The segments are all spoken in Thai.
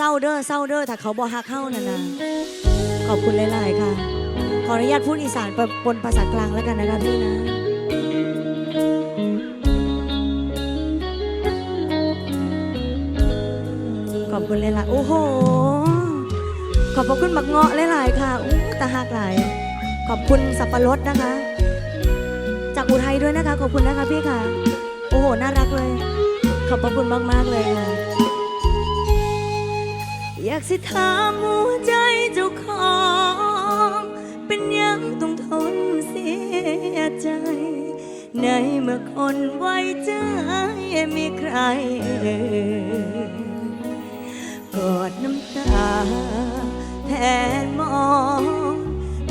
ศร้าเด้อเศร้าเด้อถ้าเขาบ่ฮักเข้านั่นนะขอบคุณหลาย ๆ ค่ะ ขออนุญาตพูดอีสานปนภาษากลางแล้วกันนะคะพี่นะขอบคุณหลายๆโอ้โห ขอบพระคุณบักเงาะหลาย ๆ ค่ะอู้ตาหักหลาย ขอบคุณสับปะรดนะคะ จากอุทัยด้วยนะคะ ขอบคุณนะคะพี่ค่ะ โอ้โห น่ารักเลย ขอบพระคุณมาก ๆ เลยค่ะ อยากสิถามหัวใจเจ้าของ เป็นยังต้องทนเสียใจ ในเมื่อคนไว้ใจมีใครเอ่ยกอดน้ำตา แทนมอง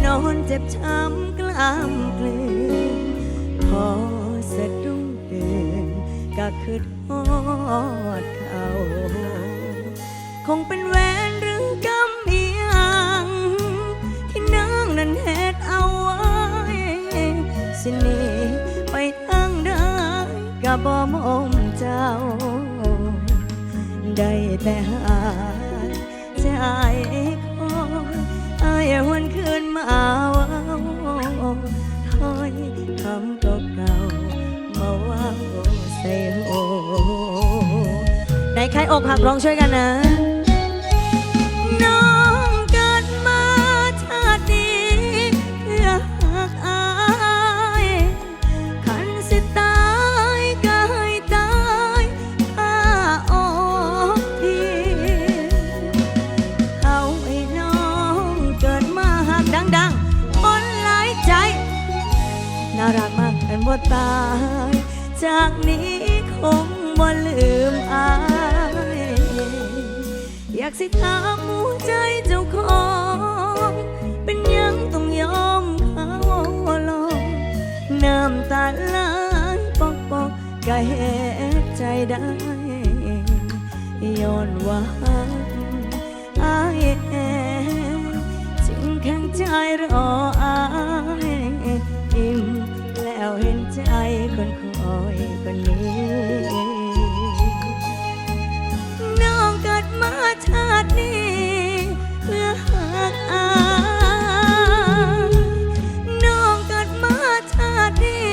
นอนเจ็บช้ำกล้ามเกลืนพอสะดุ้งเดินก็คือทอดขา คงเป็นแหวนหรือกำเอียงที่นางนั้นเฮ็ดเอาไว้สินีไปทางใดก็บ่มองเจ้า ได้แต่หาใจคอยอายหวนคืนมาเว่าถ้อยคำเก่าๆมาว่าใส่โหไหนใครอกหักร้องช่วยกันนะ น้องเกิดมาชาตินี้เพื่อหักอายขันสิตายก็ให้ตายถ้าออกทีเขาไอ้น้องเกิดมาหักดังๆคนหลายใจ น่ารักมากกันบ่ตาย จากนี้คงบ่ลืมากสิถามหัวใจเจ้าของ เป็นยังต้องยอมเขาลงน้ำตาไหลปอกปอกก็เหตุใจได้ย้อนว่าอายแอบจึงแข็งใจรออายอิ่มแล้วเห็นใจคนคอยคนนี้ ชาตินี้เพื่อหักอายน้องเกิดมาชาตินี้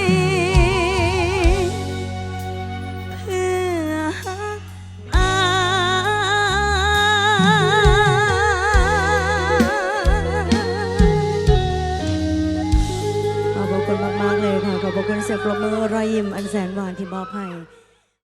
เพื่อหักอายขอบพระคุณมาก ๆ เลยค่ะ ขอบพระคุณเสียงปรบมือรอยยิ้มอันแสนหวานที่มอบให้